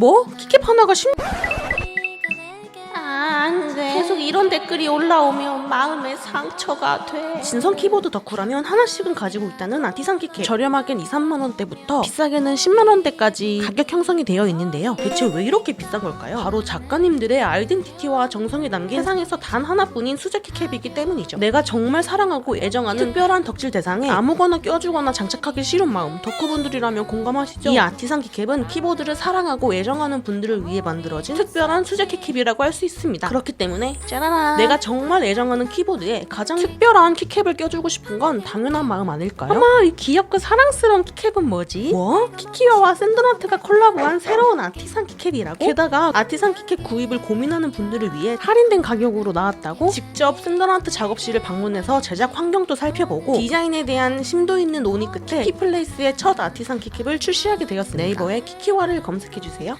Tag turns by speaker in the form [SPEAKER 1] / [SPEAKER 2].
[SPEAKER 1] 뭐? 키캡 하나가 10... 이런 댓글이 올라오면 마음에 상처가 돼. 진성 키보드 덕후라면 하나씩은 가지고 있다는 아티상 키캡. 저렴하겐 2, 3만 원대부터 비싸게는 10만 원대까지 가격 형성이 되어 있는데요. 대체 왜 이렇게 비싼 걸까요? 바로 작가님들의 아이덴티티와 정성이 담긴 세상에서 단 하나뿐인 수제 키 캡이기 때문이죠. 내가 정말 사랑하고 애정하는 특별한 덕질 대상에 아무거나 껴주거나 장착하기 싫은 마음 덕후분들이라면 공감하시죠? 이 아티상 키캡은 키보드를 사랑하고 애정하는 분들을 위해 만들어진 특별한 수제 키 캡이라고 할 수 있습니다. 그렇기 때문에 짜라란 내가 정말 애정하는 키보드에 가장 특별한 키캡을 껴주고 싶은 건 당연한 마음 아닐까요? 아마 이 귀엽고 사랑스러운 키캡은 뭐지? 뭐? 키키와와 샌드너트가 콜라보한 새로운 아티상 키캡이라고? 게다가 아티상 키캡 구입을 고민하는 분들을 위해 할인된 가격으로 나왔다고? 직접 샌드너트 작업실을 방문해서 제작 환경도 살펴보고 디자인에 대한 심도 있는 논의 끝에 키플레이스의 첫 아티상 키캡을 출시하게 되었습니다. 네이버에 키키와를 검색해주세요.